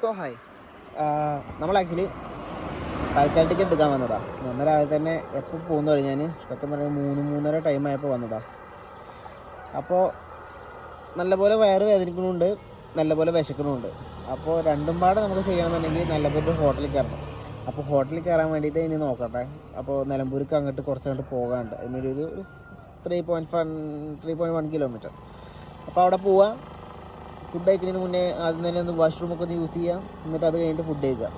So hi നമ്മൾ actually Palakkad ticket എടുക്കാൻ വന്നതാ. വന്ന രാവിലെ തന്നെ എപ്പോൾ പോകുന്ന പറയും ഞാൻ സത്യം പറഞ്ഞാൽ മൂന്ന് മൂന്നര ടൈം ആയപ്പോൾ വന്നതാ. അപ്പോൾ നല്ലപോലെ വയറ് വേദനിക്കണമുണ്ട് നല്ലപോലെ വിശക്കണമുണ്ട് അപ്പോൾ രണ്ടും പാടെ നമുക്ക് ചെയ്യണമെന്നുണ്ടെങ്കിൽ നല്ലപോലെ ഹോട്ടലിൽ കയറണം. അപ്പോൾ ഹോട്ടലിൽ കയറാൻ വേണ്ടിയിട്ട് ഇനി നോക്കട്ടെ. അപ്പോൾ നിലമ്പൂർക്ക് അങ്ങോട്ട് കുറച്ച് അങ്ങോട്ട് പോകാനുണ്ട്. അതിനൊരു three point one three point one kilometre അപ്പോൾ അവിടെ പോവാം. ഫുഡ് കഴിക്കുന്നതിന് മുന്നേ ആദ്യം തന്നെ ഒന്ന് വാഷ്റൂം ഒക്കെ ഒന്ന് യൂസ് ചെയ്യാം. എന്നിട്ട് അത് കഴിഞ്ഞിട്ട് ഫുഡ് കഴിക്കുക.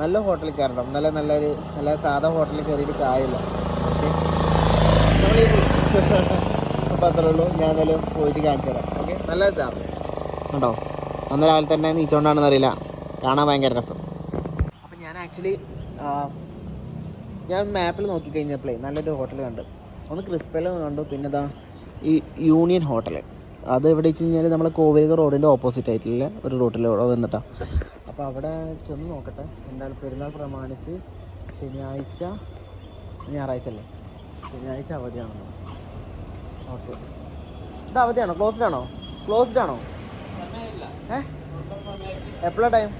നല്ല ഹോട്ടലിൽ കയറണം. നല്ല നല്ലൊരു നല്ല സാധാ ഹോട്ടലിൽ കയറിയിട്ട് കാര്യമില്ല. അപ്പോൾ അത്രേ ഉള്ളൂ. ഞാൻ എന്തായാലും പോയിട്ട് കാണിച്ചു തരാം. ഓക്കെ നല്ല ഇതാണ് കേട്ടോ അന്ന് രാവിലെ തന്നെ നീച്ചോണ്ടാണെന്ന് അറിയില്ല. കാണാൻ ഭയങ്കര രസം. അപ്പം ഞാൻ ആക്ച്വലി ഞാൻ മാപ്പിൽ നോക്കി കഴിഞ്ഞപ്പോഴേ നല്ലൊരു ഹോട്ടൽ കണ്ടു. ഒന്ന് ക്രിസ്പെല്ലാം കണ്ടു. പിന്നെ ഇതാ ഈ യൂണിയൻ ഹോട്ടൽ അത് എവിടെ വെച്ച് കഴിഞ്ഞാൽ നമ്മളെ കോവിലക റോഡിന്റെ ഓപ്പോസിറ്റ് ആയിട്ടുള്ള ഒരു റൂട്ടിലൂടെ വന്നിട്ടാണ് അപ്പോൾ അവിടെ ചെന്ന് നോക്കട്ടെ. എന്തായാലും പെരുന്നാൾ പ്രമാണിച്ച് ശനിയാഴ്ച ഞായറാഴ്ച അല്ലേ? ശനിയാഴ്ച അവധിയാണോ? ഓക്കെ. ഇത് അവധിയാണോ? ക്ലോസ്ഡ് ആണോ? ക്ലോസ്ഡ് ആണോ? ഏ? എപ്പോഴാണ് ടൈം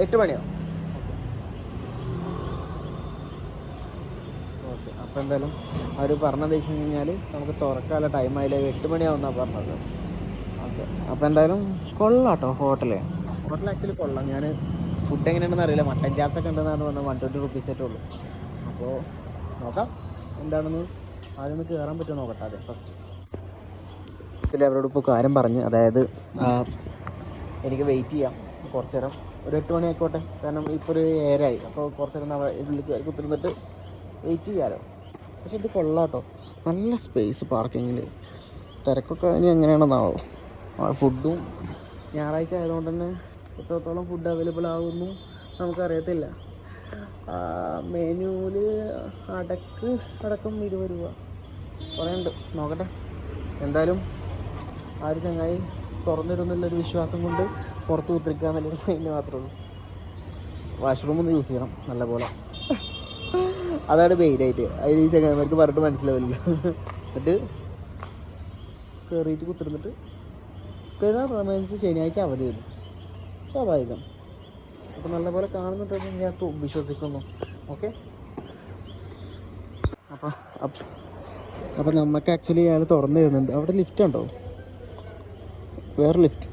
എട്ട് മണിയോ ഓക്കെ അപ്പോൾ എന്തായാലും അവർ പറഞ്ഞത് വെച്ച് കഴിഞ്ഞാൽ നമുക്ക് തുറക്കാനുള്ള ആയില്ല? എട്ട് മണിയാവുന്നാണ് പറഞ്ഞത്. ഓക്കെ. അപ്പോൾ എന്തായാലും കൊള്ളാം കേട്ടോ ഹോട്ടൽ ഹോട്ടൽ ആക്ച്വലി കൊള്ളാം. ഞാൻ ഫുഡ് എങ്ങനെയാണെന്ന് അറിയില്ല. മട്ടൻ ചാപ്സ് ഒക്കെ ഉണ്ടെന്നാണ് പറഞ്ഞത്. വൺ ട്വന്റി റുപ്പീസ് ആയിട്ടേ ഉള്ളൂ. അപ്പോൾ നോക്കാം. എന്താണെന്ന് ആദ്യം ഒന്ന് കയറാൻ പറ്റുമോ നോക്കട്ടെ അതെ ഫസ്റ്റ് ഇതിൽ അവരോട് ഇപ്പോൾ കാര്യം പറഞ്ഞ്. അതായത് എനിക്ക് വെയിറ്റ് ചെയ്യാം. കുറച്ച് നേരം. ഒരു എട്ട് മണി ആയിക്കോട്ടെ. കാരണം ഇപ്പോൾ ഒരു ഏരായി അപ്പോൾ കുറച്ച് നേരം നമ്മൾ ഇതിൽ കുത്തിരുന്നിട്ട് വെയിറ്റ് ചെയ്യാമല്ലോ പക്ഷെ ഇത് കൊള്ളാം കേട്ടോ നല്ല സ്പേസ് പാർക്കിങ്ങിൽ തിരക്കൊക്കെ ഇനി എങ്ങനെയാണെന്നാവോ. ഫുഡും ഞായറാഴ്ച ആയതുകൊണ്ട് തന്നെ എത്രത്തോളം ഫുഡ് അവൈലബിൾ ആകുന്നു നമുക്കറിയത്തില്ല. മെനുവിൽ അടക്ക് അടക്കം ഇരുപത് രൂപ. കുറേ ഉണ്ട് നോക്കട്ടെ. എന്തായാലും ആ ഒരു ചങ്ങായി തുറന്നിരുന്നുള്ളൊരു വിശ്വാസം കൊണ്ട് പുറത്ത് കുത്തിരിക്കുക മൈൻഡ് മാത്രമേ ഉള്ളൂ. വാഷ്റൂം ഒന്ന് യൂസ് ചെയ്യണം. നല്ലപോലെ. അതാണ് മെയിനായിട്ട് അതിന് ഈ ചങ്ങന്മാർക്ക് പറഞ്ഞിട്ട് മനസ്സിലാവില്ല. എന്നിട്ട് കയറിയിട്ട് കുത്തിരുന്നിട്ട് പെരുന്നാൾ പ്രമാണിച്ച് ശനിയാഴ്ച അവധി വരും. സ്വാഭാവികം. അപ്പോൾ നല്ലപോലെ കാണുന്നുണ്ടെന്ന് ഞാൻ വിശ്വസിക്കുന്നു. ഓക്കെ അപ്പോൾ അപ്പോൾ നമുക്ക് ആക്ച്വലി അയാൾ തുറന്നു തരുന്നുണ്ട്. അവിടെ ലിഫ്റ്റ് ഉണ്ടോ? വേറെ ലിഫ്റ്റ്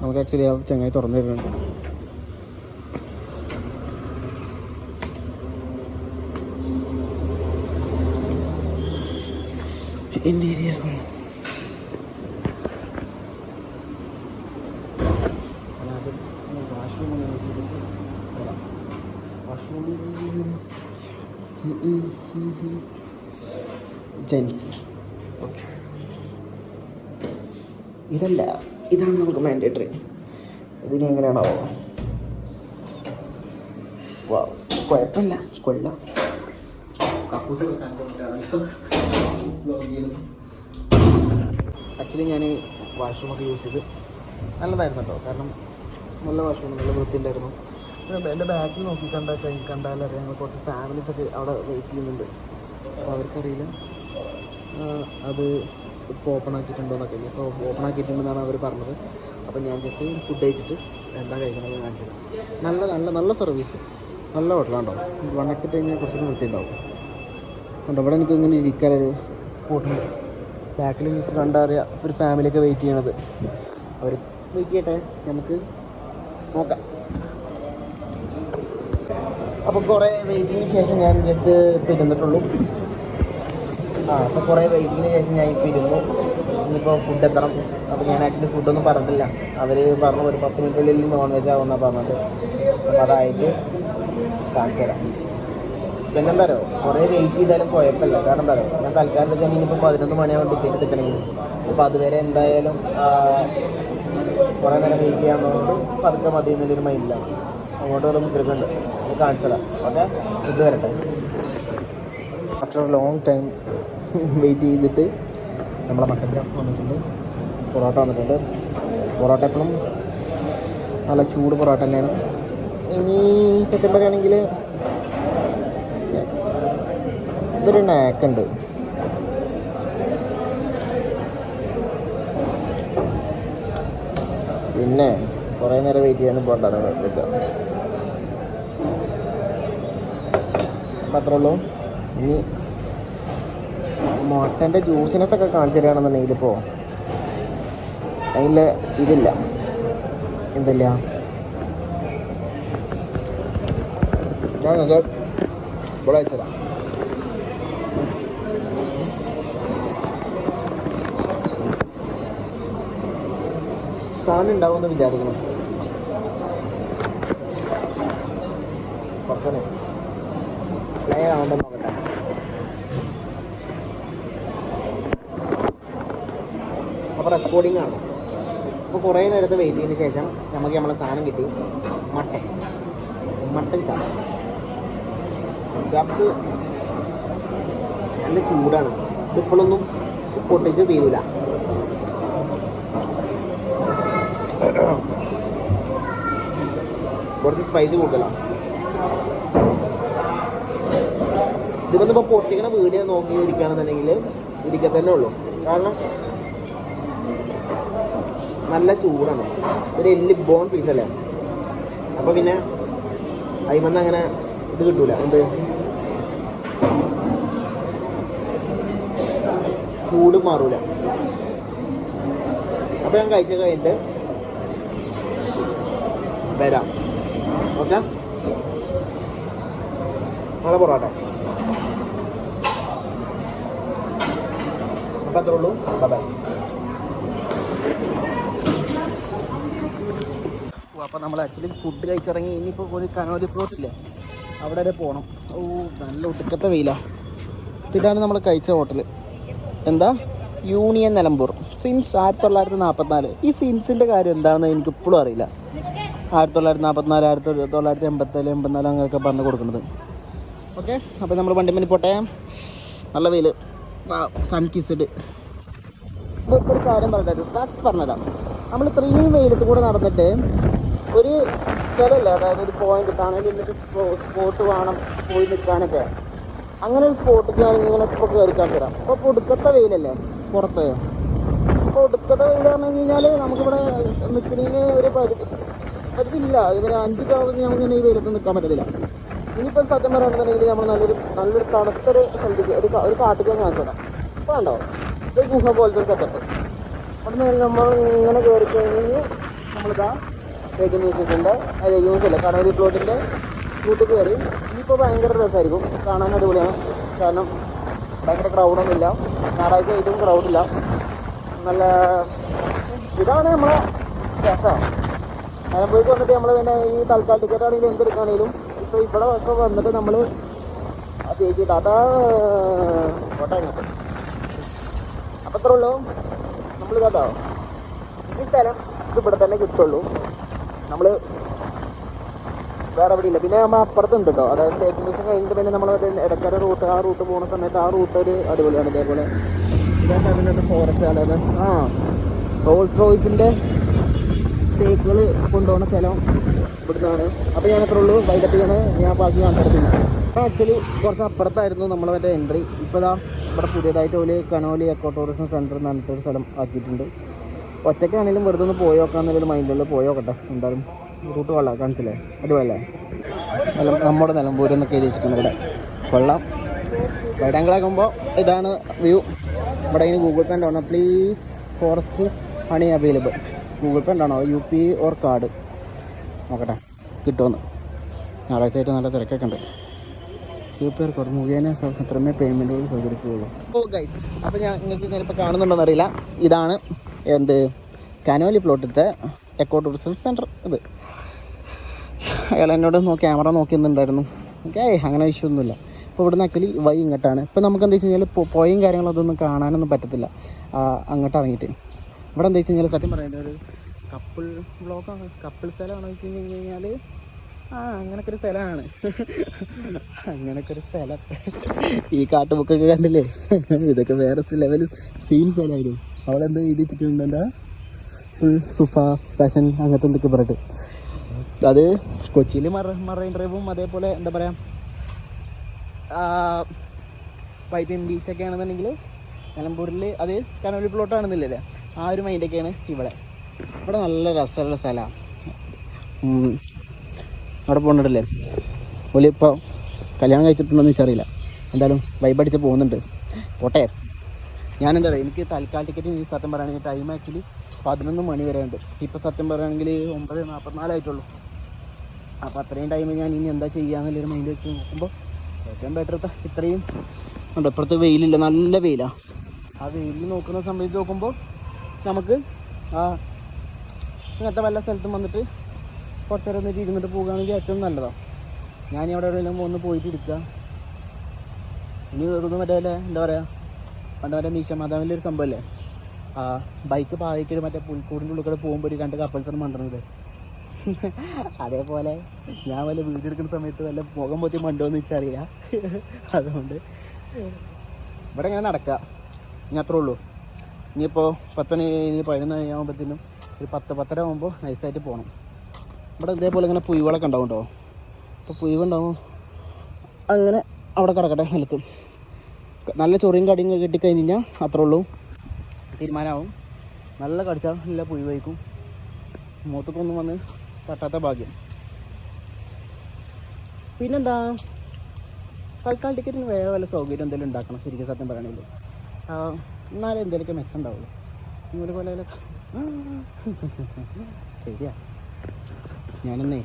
നമുക്ക് ആക്ച്വലി ആ ചങ്ങായി തുറന്നു തരുന്നുണ്ട്. Interior gents. ഓക്കെ ഇതല്ല ഇതാണ് നമുക്ക് മാൻഡേറ്ററി ഇതിന് എങ്ങനെയാണോ? കുഴപ്പമില്ല കൊള്ളാം. കക്കൂസൊക്കെ ആക്ച്വലി ഞാൻ വാഷ്റൂമൊക്കെ യൂസ് ചെയ്ത് നല്ലതായിരുന്നു കേട്ടോ കാരണം നല്ല വാഷ്റൂം നല്ല വൃത്തിയുണ്ടായിരുന്നു. പിന്നെ എന്റെ ബാക്കിൽ നോക്കി കണ്ടാൽ കഴിഞ്ഞ് കണ്ടാലറിയാം ഞങ്ങൾ കുറച്ച് ഫാമിലീസ് ഒക്കെ അവിടെ വെയിറ്റ് ചെയ്യുന്നുണ്ട്. അപ്പോൾ അവർക്കറിയില്ല. അത് ഇപ്പോൾ ഓപ്പൺ ആക്കിയിട്ടുണ്ടോ എന്നൊക്കെ. ഇപ്പോൾ ഓപ്പൺ ആക്കിയിട്ടുണ്ടെന്നാണ് അവർ പറഞ്ഞത്. അപ്പോൾ ഞാൻ ജസ്റ്റ് ഫുഡ് കഴിച്ചിട്ട് എന്താ കഴിക്കണമെന്ന് കാണിച്ചത് നല്ല നല്ല നല്ല സർവീസ് നല്ല ഹോട്ടലാണ് ഉണ്ടാവും വൺ എക്സിറ്റ് കഴിഞ്ഞാൽ കുറച്ചുകൂടി വൃത്തിയുണ്ടാവും. ഉണ്ട് ഇവിടെ എനിക്ക് ഇങ്ങനെ ഇരിക്കാനൊരു സ്പോട്ടുണ്ട് ബാക്കിൽ നിങ്ങൾക്ക് കണ്ടറിയാം ഒരു ഫാമിലിയൊക്കെ വെയിറ്റ് ചെയ്യണത്. അവർ വെയിറ്റ് ചെയ്യട്ടെ നമുക്ക് നോക്കാം. അപ്പോൾ കുറേ വെയിറ്റിങ്ങിന് ശേഷം ഞാൻ ജസ്റ്റ് ഇരുന്നിട്ടുള്ളൂ ആ അപ്പോൾ കുറേ വെയിറ്റിങ്ങിന് ശേഷം ഞാൻ ഇപ്പോൾ ഇരുന്നു ഇനിയിപ്പോൾ ഫുഡ് എത്തണം. അപ്പോൾ ഞാൻ ആക്ച്വലി ഫുഡൊന്നും പറഞ്ഞില്ല അവർ പറഞ്ഞു ഒരു പത്ത് മിനിറ്റുള്ളിൽ നോൺ വെജ് ആവുമെന്നാണ് പറഞ്ഞത്. അപ്പോൾ അതായിട്ട് കാണിച്ചു തരാം പിന്നെ എന്താ പറയുക കുറേ വെയിറ്റ് ചെയ്താലും കുഴപ്പമില്ല. കാരണം എന്താ പറയുക ഞാൻ തൽക്കാലത്തേക്ക് തന്നെ ഇനിയിപ്പോൾ പതിനൊന്ന് മണിയാവും ടിക്കറ്റ് എടുക്കണമെങ്കിൽ. അപ്പോൾ അതുവരെ എന്തായാലും കുറേ നേരം വെയിറ്റ് ചെയ്യാനുള്ളതുകൊണ്ട് പതുക്കെ മതി എന്നുള്ളൊരു മൈൻഡിലാണ് അങ്ങോട്ട് ഒരു മുദ്രക്കുണ്ട് അത് കാണിച്ചതാണ് ഓക്കെ? ഇത് വരട്ടെ. ആഫ്റ്റർ ലോങ് ടൈം വെയിറ്റ് ചെയ്തിട്ട് നമ്മളെ മട്ടൻ ചാപ്സ് വന്നിട്ടുണ്ട്. പൊറോട്ട വന്നിട്ടുണ്ട്. പൊറോട്ട എപ്പോഴും നല്ല ചൂട് പൊറോട്ട തന്നെയാണ്. ഇനി സത്യം പറയുകയാണെങ്കിൽ ഇതൊരു നാക്കുണ്ട് പിന്നെ കുറേ നേരം വെയിറ്റ് ചെയ്യാൻ പോകണ്ടാണ് അപ്പം അത്രേ ഉള്ളൂ. ഇനി മുട്ടന്റെ ജ്യൂസിനെസ് ഒക്കെ കാണിച്ചു തരികയാണെന്നുണ്ടെങ്കിൽ ഇപ്പോൾ അതിൽ ഇതില്ല. എന്തില്ല? ഞാൻ ഇവിടെ അയച്ചുതരാം സാധനം ഉണ്ടാവുമെന്ന് വിചാരിക്കണം. കുറച്ചനെ ആവുമ്പോൾ നോക്കട്ടെ അപ്പോൾ റെക്കോർഡിംഗ് ആണ്. അപ്പോൾ കുറേ നേരത്തെ വെയിറ്റ് ചെയ്തതിന് ശേഷം നമുക്ക് നമ്മളെ സാധനം കിട്ടി മട്ടൻ. മട്ടൻ ചാപ്സ് ചാപ്സ് നല്ല ചൂടാണ്. ഇപ്പോഴൊന്നും പൊട്ടിച്ച് തീരൂല. കുറച്ച് സ്പൈസ് കൂടുതലാണ് ഇതിപ്പോൾ ഇപ്പോൾ പൊട്ടിക്കണ വീഡിയോ നോക്കി ഇരിക്കുകയാണെന്നുണ്ടെങ്കിൽ ഇരിക്കുക തന്നെ ഉള്ളൂ. കാരണം നല്ല ചൂടാണ്. ഒരു എല്ല് ബോൺ പീസല്ലേ അപ്പോൾ പിന്നെ അതിമെന്ന് അങ്ങനെ ഇത് കിട്ടൂല. എന്ത്? ചൂട് മാറൂല. അപ്പോൾ ഞാൻ കഴിച്ച കഴിഞ്ഞിട്ട് വരാം. ഓക്കെ? നല്ല പൊറോട്ട. അപ്പം അത്രേ ഉള്ളൂ. ബൈ നമ്മൾ ആക്ച്വലി ഫുഡ് കഴിച്ചിറങ്ങി ഇനിയിപ്പോൾ ഒരു കനോലി പ്ലോട്ടില്ലേ അവിടെ വരെ പോകണം ഓ നല്ല ഒടുക്കത്തെ വെയിലാണ് അപ്പോൾ ഇതാണ് നമ്മൾ കഴിച്ച ഹോട്ടൽ എന്താ? യൂണിയൻ നിലമ്പൂർ. സിൻസ് ആയിരത്തി തൊള്ളായിരത്തി നാൽപ്പത്തിനാല് ഈ സിൻസിന്റെ കാര്യം എന്താണെന്ന് എനിക്ക് ഇപ്പോഴും അറിയില്ല. ആയിരത്തി തൊള്ളായിരത്തി നാൽപ്പത്തിനാല് ആയിരത്തി തൊള്ളായിരത്തി എൺപത്തേഴ് എൺപത്തിനാല് അങ്ങനെയൊക്കെ പറഞ്ഞു കൊടുക്കുന്നത്. ഓക്കെ അപ്പോൾ നമ്മൾ വണ്ടി വണ്ടിമേനി പോട്ടെ. നല്ല വെയിൽ സൺ കിസ്ഡ് ഒരു കാര്യം പറഞ്ഞിട്ട് ഫാക്ട് നമ്മൾ ഇത്രയും വെയിലത്ത് കൂടെ നടന്നിട്ട് ഒരു സ്ഥലമല്ലേ അതായത് ഒരു പോയിന്റ് നിന്നിട്ട് സ്പോട്ട് വേണം പോയി നിൽക്കാനൊക്കെ. അങ്ങനെ ഒരു സ്പോട്ടിൽ ഞാൻ ഇങ്ങനെ ഇപ്പോൾ കയറി കാണിച്ചു തരാം അപ്പോൾ കൊടുക്കത്ത വെയിലല്ലേ പുറത്ത്? അപ്പോൾ ഒടുക്കത്തെ പറഞ്ഞു കഴിഞ്ഞാൽ നമുക്കിവിടെ നിൽക്കുന്നതിന് ഒരു പരിധി പരിധിയില്ല ഇവർ അഞ്ച് കവറിന് നമുക്കിങ്ങനെ ഈ വെയിലത്ത് നിൽക്കാൻ പറ്റത്തില്ല. ഇനിയിപ്പോൾ സത്യം പറയുകയാണെന്നുണ്ടെങ്കിൽ നമ്മൾ നല്ലൊരു നല്ലൊരു തണുത്തൊരു സ്ഥലത്തേക്ക് ഒരു ഒരു കാട്ടിലേക്ക് കാണിച്ചു തരാം അപ്പോൾ ഉണ്ടോ ഇത് ഗുഹ പോലത്തെ ഒരു സെറ്റപ്പ് അവിടെ നിന്ന് നമ്മൾ ഇങ്ങനെ കയറി കഴിഞ്ഞ് നമ്മളിതാ തേക്ക് മ്യൂസിയത്തിന്റെ രേഖ മ്യൂസിയല്ല? കടവരി പ്ലോട്ടിന്റെ കൂട്ടിൽ കയറി ഇനിയിപ്പോൾ ഭയങ്കര രസമായിരിക്കും കാണാൻ അടിപൊളിയാണ്. കാരണം ഭയങ്കര ക്രൗഡൊന്നുമില്ല ഞായറാഴ്ച ഏറ്റവും ക്രൗഡില്ല നല്ല ഇതാണ് നമ്മളെ രസം. നിലമ്പൂർക്ക് വന്നിട്ട് നമ്മൾ പിന്നെ ഈ തൽക്കാല ടിക്കറ്റ് ആണെങ്കിലും എന്തെടുക്കുകയാണെങ്കിലും ഇപ്പോൾ ഇവിടെ ഒക്കെ വന്നിട്ട് നമ്മൾ ചേച്ചി താത്ത കോട്ടയം അപ്പം അത്രേ ഉള്ളൂ. കേട്ടോ ഈ സ്ഥലം ഇത് ഇവിടെ തന്നെ കിട്ടുള്ളൂ. നമ്മൾ വേറെ എവിടെ ഇല്ല. പിന്നെ നമ്മൾ അപ്പുറത്തുണ്ട് കേട്ടോ അതായത് തേക്ക് മ്യൂസിയം കഴിഞ്ഞിട്ട് പിന്നെ നമ്മൾ ഇടക്കര റൂട്ട് ആ റൂട്ട് പോകുന്ന സമയത്ത് ആ റൂട്ട് ഒരു അടിപൊളിയാണ്. ഇതേപോലെ. ഫോറസ്റ്റ് അതായത് ആ റോൾസ് റോയ്സിന്റെ തേക്കുകൾ കൊണ്ടുപോകുന്ന സ്ഥലം ഇവിടുന്നാണ്. അപ്പോൾ ഞാൻ എത്ര ഉള്ളൂ. വൈകിട്ടാണ് ഞാൻ ബാക്കി കാണിച്ചിരുന്നു ആക്ച്വലി കുറച്ച് അപ്പുറത്തായിരുന്നു നമ്മൾ മറ്റേ എൻട്രി ഇപ്പോൾ ഇതാ ഇവിടെ പുതിയതായിട്ട് ഒരു കനോലി എക്കോ ടൂറിസം സെന്റർ എന്ന് പറഞ്ഞിട്ടൊരു സ്ഥലം ആക്കിയിട്ടുണ്ട്. ഒറ്റയ്ക്കാണെങ്കിലും വെറുതെ ഒന്ന് പോയി നോക്കാമെന്നുള്ളൊരു മൈൻഡിൽ പോയി നോക്കട്ടെ. എന്തായാലും റൂട്ട് കൊള്ളാം. കാണിച്ചില്ലേ? അടിപൊളിയല്ലേ? നിലം നമ്മുടെ നിലമ്പൂർ എന്നൊക്കെ എഴുതി വെച്ചിട്ടുണ്ട് ഇവിടെ. കൊള്ളാം. വൈഡാങ്കിളാക്കുമ്പോൾ ഇതാണ് വ്യൂ ഇവിടെ ഇനി ഗൂഗിൾ പേ ഉണ്ടാവണം please forest honey available Google Pay ഉണ്ടാണോ? U P or card നോക്കട്ടെ. കിട്ടുമെന്ന് ഞായറാഴ്ച ആയിട്ട് നല്ല തിരക്കൊക്കെ ഉണ്ട്. യു പി ആർ കാർഡ് മുഖേന മാത്രമേ പേയ്മെന്റുകൾ സ്വീകരിക്കുകയുള്ളൂ ഓ ഗൈസ് അപ്പോൾ ഞാൻ നിങ്ങൾക്ക് ഞാനിപ്പോൾ കാണുന്നുണ്ടോ അറിയില്ല. ഇതാണ് എന്ത്? കനോലി പ്ലോട്ടിലത്തെ എക്കോ ടൂറിസം സെന്റർ ഇത്. അയാൾ എന്നോട് നോ ക്യാമറ നോക്കുന്നുണ്ടായിരുന്നു ഓക്കെ അങ്ങനെ ഇഷ്യൂ ഒന്നുമില്ല. ഇപ്പോൾ ഇവിടുന്ന് ആക്ച്വലി വൈ ഇങ്ങോട്ടാണ്. ഇപ്പോൾ നമുക്ക് എന്താ വെച്ച് കഴിഞ്ഞാൽ പോയും കാര്യങ്ങളൊന്നും കാണാനൊന്നും പറ്റത്തില്ല. അങ്ങോട്ട് ഇറങ്ങിയിട്ട്. ഇവിടെ എന്താ വെച്ച് കഴിഞ്ഞാൽ സത്യം പറയേണ്ട ഒരു കപ്പിൾ ബ്ലോക്കാണ് കപ്പിൾ സ്ഥലമാണോ വെച്ച് കഴിഞ്ഞ് കഴിഞ്ഞാൽ ആ അങ്ങനൊക്കെ ഒരു സ്ഥലമാണ്. അങ്ങനൊക്കെ ഒരു സ്ഥലം. ഈ കാട്ടുബുക്കൊക്കെ കണ്ടില്ലേ? ഇതൊക്കെ വേറെ ലെവൽ സീൻ സ്ഥലമായിരുന്നു. അവിടെ എന്താ എഴുതി എന്താ? ഫുൾ സുഫ ഫാഷൻ അങ്ങനത്തെ എന്തൊക്കെ പറഞ്ഞിട്ട്. അത് കൊച്ചിയിൽ മറ മറൈൻ ഡ്രൈവും അതേപോലെ എന്താ പറയുക പൈപ്പിൻ ബീച്ചൊക്കെ ആണെന്നുണ്ടെങ്കിൽ നിലമ്പൂരിൽ അത് കനോലി പ്ലോട്ട് ആണെന്നില്ലല്ലേ ആ ഒരു മൈൻഡൊക്കെയാണ് ഇവിടെ. ഇവിടെ നല്ല രസമുള്ള സ്ഥലമാണ് അവിടെ പോകുന്നുണ്ടല്ലേ ഒലി ഇപ്പോൾ കല്യാണം കഴിച്ചിട്ടുണ്ടോയെന്ന് വെച്ചറിയില്ല എന്തായാലും വൈബ് അടിച്ച് പോകുന്നുണ്ട്. പോട്ടെ. ഞാൻ എന്താ പറയുക എനിക്ക് തൽക്കാല ടിക്കറ്റ് സത്യം പറയുകയാണെങ്കിൽ ടൈം ആക്ച്വലി പതിനൊന്ന് മണി വരെ ഉണ്ട്. ഇപ്പോൾ സത്യം പറയുകയാണെങ്കിൽ ഒമ്പത് നാൽപ്പത്തിനാലായിട്ടുള്ളൂ അപ്പോൾ അത്രയും ടൈം ഞാൻ ഇനി എന്താ ചെയ്യാന്നുള്ളൊരു മൈൻഡ് വെച്ച് നോക്കുമ്പോൾ ഏറ്റവും ബെറ്റർ ഇത്രയും. ഉണ്ട് ഇപ്പുറത്ത് വെയിലില്ല. നല്ല വെയിലാണ് ആ വെയിൽ നോക്കുന്ന സമയത്ത് നോക്കുമ്പോൾ നമുക്ക് ആ ഇങ്ങനത്തെ വല്ല സ്ഥലത്തും വന്നിട്ട് കുറച്ച് നേരം ഒന്നിട്ട് ഇരുന്നിട്ട് പോകുകയാണെങ്കിൽ ഏറ്റവും നല്ലതാണ് ഞാൻ ഇവിടെ എവിടെയെങ്കിലും ഒന്ന് പോയിട്ട് ഇരിക്കുക ഇനി വെറുതെ മറ്റേ എന്താ പറയുക പണ്ട് മറ്റേ മീശ മാതാവിന്റെ ഒരു സംഭവമല്ലേ ആ ബൈക്ക് പാവയ്ക്കിട്ട് മറ്റേ പുൽക്കൂടിന്റെ ഉള്ളിൽ കൂടെ പോകുമ്പോൾ ഒരു രണ്ട് കപ്പൽസർ മണ്ടണത്. അതേപോലെ ഞാൻ വല്ല വീഡിയോ എടുക്കുന്ന സമയത്ത് വല്ല മുഖം പൊത്തി മണ്ടോന്ന് വെച്ചറിയില്ല അതുകൊണ്ട് ഇവിടെ ഇങ്ങനെ നടക്കുക. ഇനി അത്രേ ഉള്ളൂ. ഇനിയിപ്പോൾ പത്ത് മണി ഇനി പതിനൊന്ന് മണി ആകുമ്പോഴത്തേനും ഒരു പത്ത് പത്തര ആകുമ്പോൾ നൈസായിട്ട് പോകണം ഇവിടെ ഇതേപോലെ ഇങ്ങനെ പുയുകളൊക്കെ ഉണ്ടാവും കേട്ടോ അപ്പോൾ പുയ്വുണ്ടാവും. അങ്ങനെ അവിടെ കിടക്കട്ടെ നിലത്തും. നല്ല ചൊറിയും കടിയും കിട്ടിക്കഴിഞ്ഞ് കഴിഞ്ഞാൽ അത്രേ ഉള്ളൂ. തീരുമാനമാവും നല്ല കടിച്ചാൽ നല്ല പുയ് വഹിക്കും മൂത്തക്കൊന്നും വന്ന് തട്ടാത്ത ഭാഗ്യം. പിന്നെന്താ? തൽക്കാലം ടിക്കറ്റിന് വേറെ വല്ല സൗകര്യം എന്തെങ്കിലും ഉണ്ടാക്കണം ശരിക്കും സത്യം പറയണമെങ്കിൽ എന്നാലേ എന്തെങ്കിലുമൊക്കെ മെച്ചം ഉണ്ടാവുള്ളൂ ഇങ്ങനെ പോലെ ശരിയാ. ഞാനെന്നേ.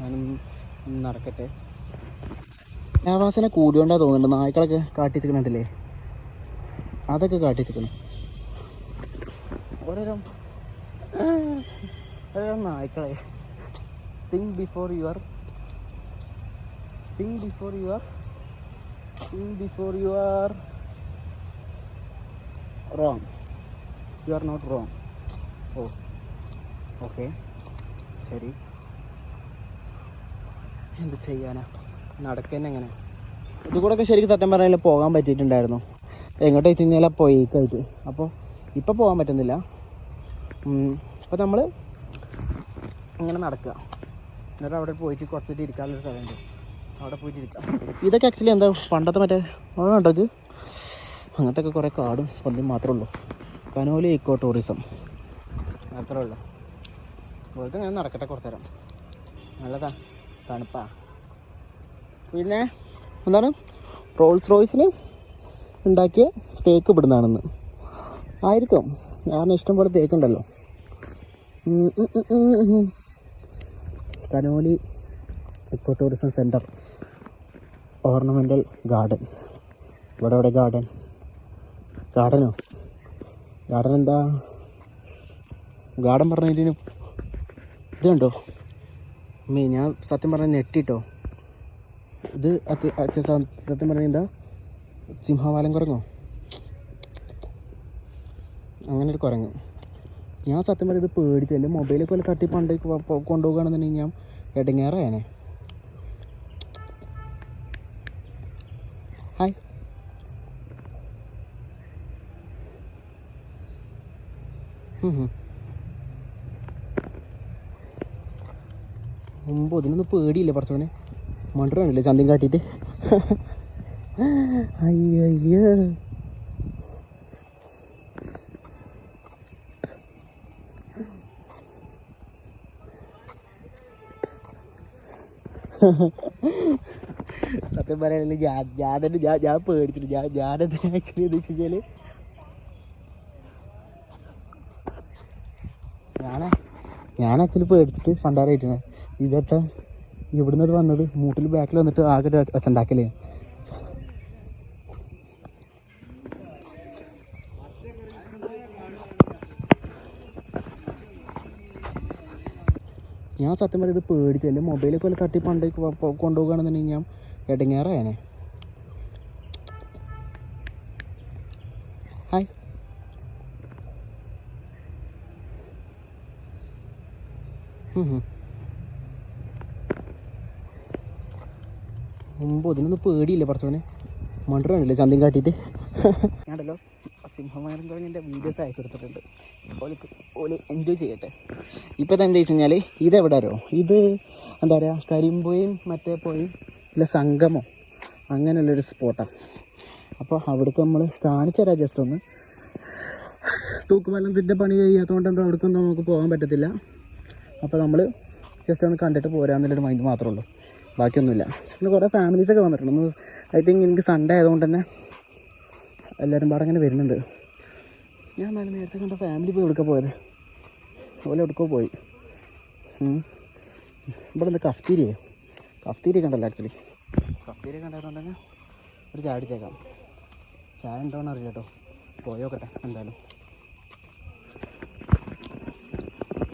ഞാനൊന്ന് നടക്കട്ടെ. ആവാസന കൂടിയോണ്ടാ തോന്നുന്നുണ്ട് നായ്ക്കളൊക്കെ കാട്ടിച്ചിക്കണില്ലേ അതൊക്കെ കാട്ടിച്ചിക്കണം ഓരോരോ ഓരോരോ നായ്ക്കളെ. Think before you are think before you are think before you are wrong. You are not wrong oh okay ശരി. എന്ത് ചെയ്യാനാ? നടക്കുന്ന എങ്ങനെ? ഇതുകൂടെയൊക്കെ ശരിക്കും സത്യം പറഞ്ഞാൽ പോകാൻ പറ്റിയിട്ടുണ്ടായിരുന്നു. എങ്ങോട്ട് വെച്ച് കഴിഞ്ഞാൽ പോയിക്കായിട്ട്. അപ്പോൾ ഇപ്പോൾ പോകാൻ പറ്റുന്നില്ല. അപ്പോൾ നമ്മൾ ഇങ്ങനെ നടക്കുക എന്നിട്ട് അവിടെ പോയിട്ട് കുറച്ചിട്ട് ഇരിക്കാനുള്ള സ്ഥലമുണ്ട്. അവിടെ പോയിട്ട് ഇരിക്കാം. ഇതൊക്കെ ആക്ച്വലി എന്താ പണ്ടത്തെ മറ്റേ ഉണ്ടോ ഇത്? അങ്ങനത്തെ ഒക്കെ കുറേ കാടും പന്തിയും മാത്രമേ ഉള്ളൂ. കനോലി ഇക്കോ ടൂറിസം അത്രേ ഉള്ളൂ. വെറുതെ ഞാൻ നടക്കട്ടെ കുറച്ച് നേരം. നല്ലതാ. തണുപ്പാ. പിന്നെ എന്താണ്? റോൾസ് റോയ്സിന് ഉണ്ടാക്കിയ തേക്ക് ഇവിടുന്നാണെന്ന്. ആയിരിക്കും. കാരണം ഇഷ്ടംപോലെ തേക്കുണ്ടല്ലോ. Conolly eco tourism centre ornamental garden ഇവിടെ ഇവിടെ ഗാർഡൻ ഗാർഡനോ ഗാർഡൻ എന്താ? ഗാർഡൻ പറഞ്ഞതിന് ഇത് കണ്ടോ? അമ്മേ ഞാൻ സത്യം പറഞ്ഞ ഞെട്ടിട്ടോ. ഇത് അത്യ അത്യ സത്യം പറഞ്ഞ എന്താ? സിംഹവാലം കുരങ്ങോ? അങ്ങനെ ഒരു കുരങ്ങ്. ഞാൻ സത്യം പറയുന്നത് പേടിച്ചു എന്റെ മൊബൈലൊക്കെ വല്ല തട്ടി പണ്ടേക്ക് കൊണ്ടുപോകുകയാണെന്നുണ്ടെങ്കിൽ ഞാൻ ഇടങ്ങേറായനെ. ഹായ്. മുമ്പ് ഇതിനൊന്നും പേടിയില്ല പറച്ചവനെ മണ്ടറാണല്ലേ ചന്തയും കാട്ടിയിട്ട്? അയ്യോ അയ്യോ സത്യം പറയാനില്ല ഞാൻ ഞാൻ തന്നെ ഞാൻ ഞാൻ പേടിച്ചിട്ട് ഞാൻ ഞാനെന്താ ആക്ച്വലി എന്ന് വെച്ച് കഴിഞ്ഞാൽ ഞാനാ ഞാൻ ആക്ച്വലി പേടിച്ചിട്ട് പണ്ടാറായിട്ടാണ് ഇതൊക്കെ ഇവിടുന്ന് അത് വന്നത് മൂട്ടിൽ ബാക്കിൽ വന്നിട്ട് ആകെ ഒരു ഞാൻ സത്യം പറയുന്നത് പേടിച്ചു എന്റെ മൊബൈലൊക്കെ വല്ല തട്ടി പണ്ട് കൊണ്ടുപോകുകയാണെന്നുണ്ടെങ്കിൽ ഞാൻ ഇടങ്ങേറായനെ. ഹായ്. മുമ്പ് ഇതിനൊന്നും പേടിയില്ല പറച്ചോനെ മണ്ടറാണല്ലേ ചന്തയും കാട്ടിയിട്ട്? ഞാണ്ടല്ലോ തുടങ്ങി എന്റെ വീഡിയോസ് അയച്ചെടുത്തിട്ടുണ്ട് ഓൽ ഓൽ എൻജോയ് ചെയ്യട്ടെ. ഇപ്പോൾ എന്താ വെച്ച് കഴിഞ്ഞാൽ ഇതെവിടെ അറിയോ ഇത് എന്താ പറയുക കരിമ്പോയും മറ്റേ പോയും ഇല്ല സംഗമോ. അങ്ങനെയുള്ളൊരു സ്പോട്ടാണ് അപ്പോൾ അവിടേക്ക് നമ്മൾ കാണിച്ചു തരാം ജസ്റ്റ് ഒന്ന്. തൂക്കുപാലത്തിന്റെ പണി കഴിയാത്തതുകൊണ്ട് എന്തോ അവിടേക്കൊന്നും നമുക്ക് പോകാൻ പറ്റത്തില്ല. അപ്പോൾ നമ്മൾ ജസ്റ്റ് ഒന്ന് കണ്ടിട്ട് പോരാന്നുള്ളൊരു മൈൻഡ് മാത്രമേ ഉള്ളൂ. ബാക്കിയൊന്നുമില്ല. ഇന്ന് കുറേ ഫാമിലീസൊക്കെ വന്നിട്ടുണ്ട്. ഐ തിങ്ക് എനിക്ക് സൺഡേ ആയതുകൊണ്ട് തന്നെ എല്ലാവരും പാടെ അങ്ങനെ വരുന്നുണ്ട്. ഞാൻ എന്നാലും നേരത്തെ കണ്ട ഫാമിലി പോയി എവിടെക്കാ പോയത്? അതുപോലെ എടുക്കോ പോയി. ഇവിടെ എന്താ കഫ്തീരിയേ? കഫ്തീരി കണ്ടല്ലോ ആക്ച്വലി കഫ്തീരി കണ്ടായിരുന്നുണ്ടെങ്കിൽ ഒരു ചായ അടിച്ചേക്കാം ചായ ഉണ്ടോയെന്ന് അറിയില്ല കേട്ടോ. പോയോക്കട്ടെ എന്തായാലും.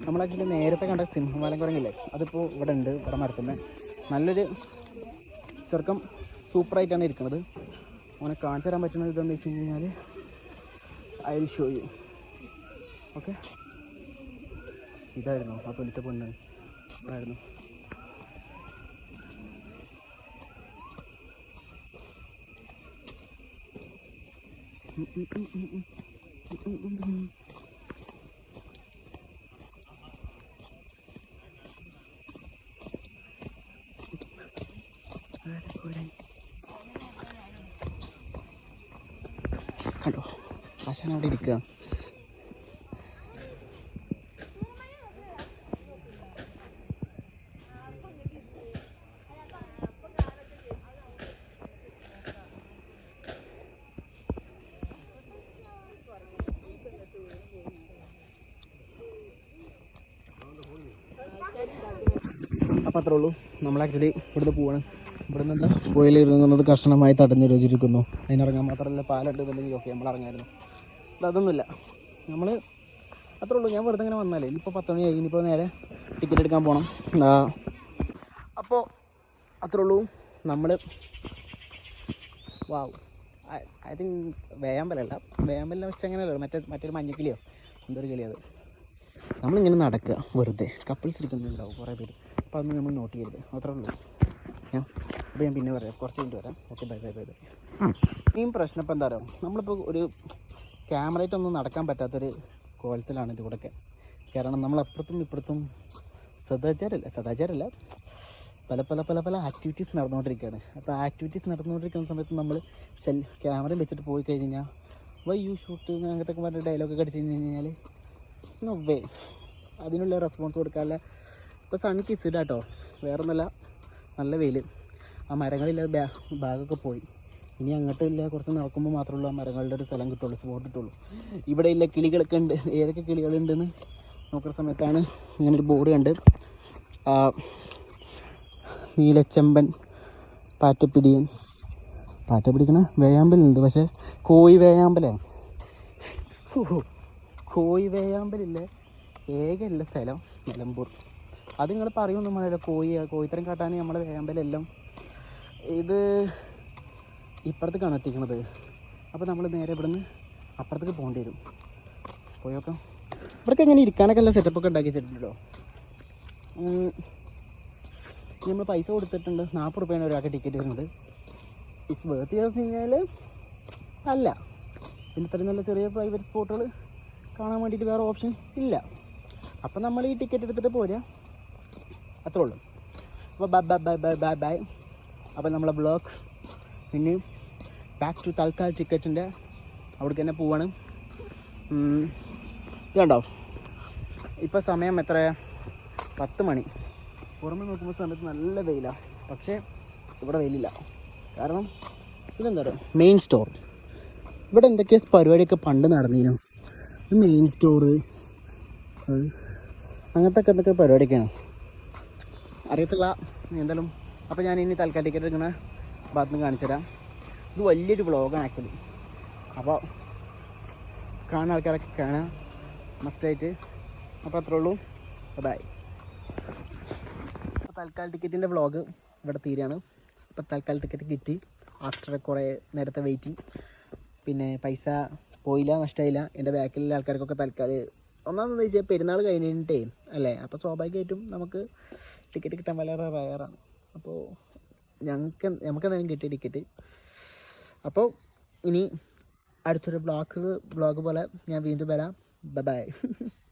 നമ്മൾ ആക്ച്വലി നേരത്തെ കണ്ട സിംഹമാലം കുരങ്ങില്ലേ അതിപ്പോൾ ഇവിടെ ഉണ്ട് ഇവിടെ മരത്തുമ്മേ നല്ലൊരു ചെറുക്കം സൂപ്പറായിട്ടാണ് ഇരിക്കുന്നത്. അവനെ കാണിച്ചു തരാൻ പറ്റുന്ന ഇതെന്ന് വെച്ച് കഴിഞ്ഞാൽ I will show you okay ഇതായിരുന്നു ആ തൊലിച്ച പെണ്ണ് ഇതായിരുന്നു. ഹലോ ആശാൻ അവിടെ ഇരിക്കുക അത്രേ ഉള്ളൂ. നമ്മൾ ആക്ച്വലി ഇവിടുന്ന് പോവാണ്. ഇവിടുന്ന് എന്താ? പോയിലിരുന്നത് കർശനമായി തടഞ്ഞു രുചിരിക്കുന്നു അതിനിറങ്ങാൻ മാത്രമല്ല പാലുണ്ട് എന്നുണ്ടെങ്കിൽ ഓക്കെ നമ്മൾ ഇറങ്ങായിരുന്നു. അതൊന്നുമില്ല. നമ്മൾ അത്രേ ഉള്ളൂ. ഞാൻ വെറുതെ ഇങ്ങനെ വന്നാലേ. ഇനിയിപ്പോൾ പത്ത് മണിയായി ഇനിയിപ്പോൾ നേരെ ടിക്കറ്റ് എടുക്കാൻ പോകണം അപ്പോൾ അത്രേ ഉള്ളൂ. നമ്മൾ വാവ്. ഐ തിങ്ക് വേയാമ്പലല്ല വേയാമ്പലിനെ വെച്ച് അങ്ങനെയല്ല മറ്റേ മറ്റൊരു മഞ്ഞക്കിളിയോ? എന്തൊരു കിളിയത് നമ്മളിങ്ങനെ നടക്കുക. വെറുതെ. കപ്പിൾസ് ഇരിക്കുന്നുണ്ടാവും കുറേ പേര്. അപ്പോൾ അതൊന്നും നമ്മൾ നോട്ട് ചെയ്യരുത്. അത്രേ ഉള്ളൂ. ഞാൻ അപ്പോൾ ഞാൻ പിന്നെ പറയാം. കുറച്ച് കഴിഞ്ഞിട്ട് വരാം. Okay bye bye bye bye ഇനിയും പ്രശ്നം ഇപ്പോൾ എന്താ പറയുക നമ്മളിപ്പോൾ ഒരു ക്യാമറയായിട്ടൊന്നും നടക്കാൻ പറ്റാത്തൊരു കോലത്തിലാണ് ഇത് കൂടെയൊക്കെ. കാരണം നമ്മൾ അപ്പുറത്തും ഇപ്പുറത്തും സദാചാരമല്ല സദാചാരമല്ല പല പല പല പല ആക്ടിവിറ്റീസ് നടന്നുകൊണ്ടിരിക്കുകയാണ്. അപ്പോൾ ആക്ടിവിറ്റീസ് നടന്നുകൊണ്ടിരിക്കുന്ന സമയത്ത് നമ്മൾ സെൽ ക്യാമറയും വെച്ചിട്ട് പോയി കഴിഞ്ഞാൽ വൈ യു ഷൂട്ട് അങ്ങനത്തെ ഒക്കെ പറഞ്ഞ ഡയലോഗൊക്കെ അടിച്ച് കഴിഞ്ഞ് കഴിഞ്ഞാൽ നോ വേ അതിനുള്ള റെസ്പോൺസ് കൊടുക്കാനുള്ള ഇപ്പോൾ സൺ കിസ്ഡ് കേട്ടോ വേറെ ഒന്നുമല്ല നല്ല വെയിൽ ആ മരങ്ങളില്ല ബാ- ഭാഗമൊക്കെ പോയി. ഇനി അങ്ങോട്ട് ഇല്ല കുറച്ച് നടക്കുമ്പോൾ മാത്രമേ ഉള്ളൂ ആ മരങ്ങളുടെ ഒരു സ്ഥലം കിട്ടുള്ളൂ സ്പോട്ട് കിട്ടുള്ളൂ. ഇവിടെ ഇല്ല കിളികളൊക്കെ ഉണ്ട്. ഏതൊക്കെ കിളികളുണ്ടെന്ന് നോക്കുന്ന സമയത്താണ് ഇങ്ങനെ ഒരു ബോർഡ് കണ്ട് നീലച്ചെമ്പൻ പാറ്റപ്പിടിയൻ പാറ്റ പിടിക്കണ വേയാമ്പലുണ്ട് പക്ഷേ കോഴി വേയാമ്പലാണ്. കോഴി വേയാമ്പലില്ലേ. ഏകല്ല സ്ഥലം നിലമ്പൂർ. അത് നിങ്ങൾ പറയുമൊന്നും വേണമല്ലോ കോഴി കോഴിത്തരം കാട്ടാൻ നമ്മുടെ വേമ്പലെല്ലാം. ഇത് ഇപ്പുറത്തേക്കാണ് എത്തിക്കണത്. അപ്പോൾ നമ്മൾ നേരെ ഇവിടുന്ന് അപ്പുറത്തേക്ക് പോകേണ്ടി വരും. പോയോക്കാം ഇവിടേക്ക് എങ്ങനെ ഇരിക്കാനൊക്കെ എല്ലാം സെറ്റപ്പൊക്കെ ഉണ്ടാക്കി വെച്ചിട്ടുണ്ടല്ലോ. നമ്മൾ പൈസ കൊടുത്തിട്ടുണ്ട്. നാൽപ്പത് റുപ്യാണ് ഒരാൾക്ക് ടിക്കറ്റ് വരുന്നത്. ഇറ്റ്സ് വേർത്ത് ചെയ്തെന്ന് കഴിഞ്ഞാൽ അല്ല. പിന്നെ ഇത്രയും നല്ല ചെറിയ പ്രൈവറ്റ് സ്പോട്ടുകൾ കാണാൻ വേണ്ടിയിട്ട് വേറെ ഓപ്ഷൻ ഇല്ല. അപ്പം നമ്മൾ ഈ ടിക്കറ്റ് എടുത്തിട്ട് പോരാ. അത്രേ ഉള്ളൂ. അപ്പോൾ bye bye bye bye bye bye. അപ്പോൾ നമ്മളെ ബ്ലോഗ് പിന്നെ ബാക്ക് ടു തൽക്കാൽ ടിക്കറ്റിന്റെ അവിടേക്ക് തന്നെ പോവാണ്. ഇതുണ്ടോ? ഇത് ഇപ്പോൾ സമയം എത്ര പത്ത് മണി. പുറമെ നോക്കുമ്പോൾ സമയത്ത് നല്ല വെയിലാണ് പക്ഷേ ഇവിടെ വെയിലില്ല. കാരണം ഇതെന്താ പറയുക മെയിൻ സ്റ്റോർ ഇവിടെ എന്തൊക്കെയാ പരിപാടിയൊക്കെ പണ്ട് നടന്നീനു? മെയിൻ സ്റ്റോറ് അങ്ങനത്തെ ഒക്കെ എന്തൊക്കെ പരിപാടിയൊക്കെയാണ്? അറിയത്തില്ല. എന്തായാലും അപ്പോൾ ഞാൻ ഇനി തൽക്കാലം ടിക്കറ്റ് എടുക്കുന്ന ഭാഗത്ത് നിന്ന് കാണിച്ചു തരാം. ഇത് വലിയൊരു വ്ളോഗാണ് ആക്ച്വലി അപ്പോൾ കാണുന്ന ആൾക്കാരൊക്കെ കാണാം മസ്റ്റായിട്ട് അപ്പോൾ അത്രേ ഉള്ളൂ. ബൈ അപ്പോൾ തൽക്കാലം ടിക്കറ്റിന്റെ വ്ളോഗ് ഇവിടെ തീരുകയാണ് അപ്പോൾ തൽക്കാൽ ടിക്കറ്റ് കിട്ടി. ആഫ്റ്റർ കുറേ നേരത്തെ വെയിറ്റിംഗ് പിന്നെ പൈസ പോയില്ല നഷ്ടമായില്ല എന്റെ ബാക്കിലുള്ള ആൾക്കാർക്കൊക്കെ തൽക്കാലം ഒന്നാമെന്ന് വെച്ചാൽ പെരുന്നാൾ കഴിഞ്ഞിട്ടേ അല്ലേ? അപ്പോൾ സ്വാഭാവികമായിട്ടും നമുക്ക് ടിക്കറ്റ് കിട്ടാൻ വളരെ റയറാണ് അപ്പോൾ ഞങ്ങൾക്ക് നമുക്ക് എന്തായാലും കിട്ടിയ ടിക്കറ്റ് അപ്പോൾ ഇനി അടുത്തൊരു ബ്ലോഗ് ബ്ലോഗ് പോലെ ഞാൻ വീണ്ടും വരാം. ബൈ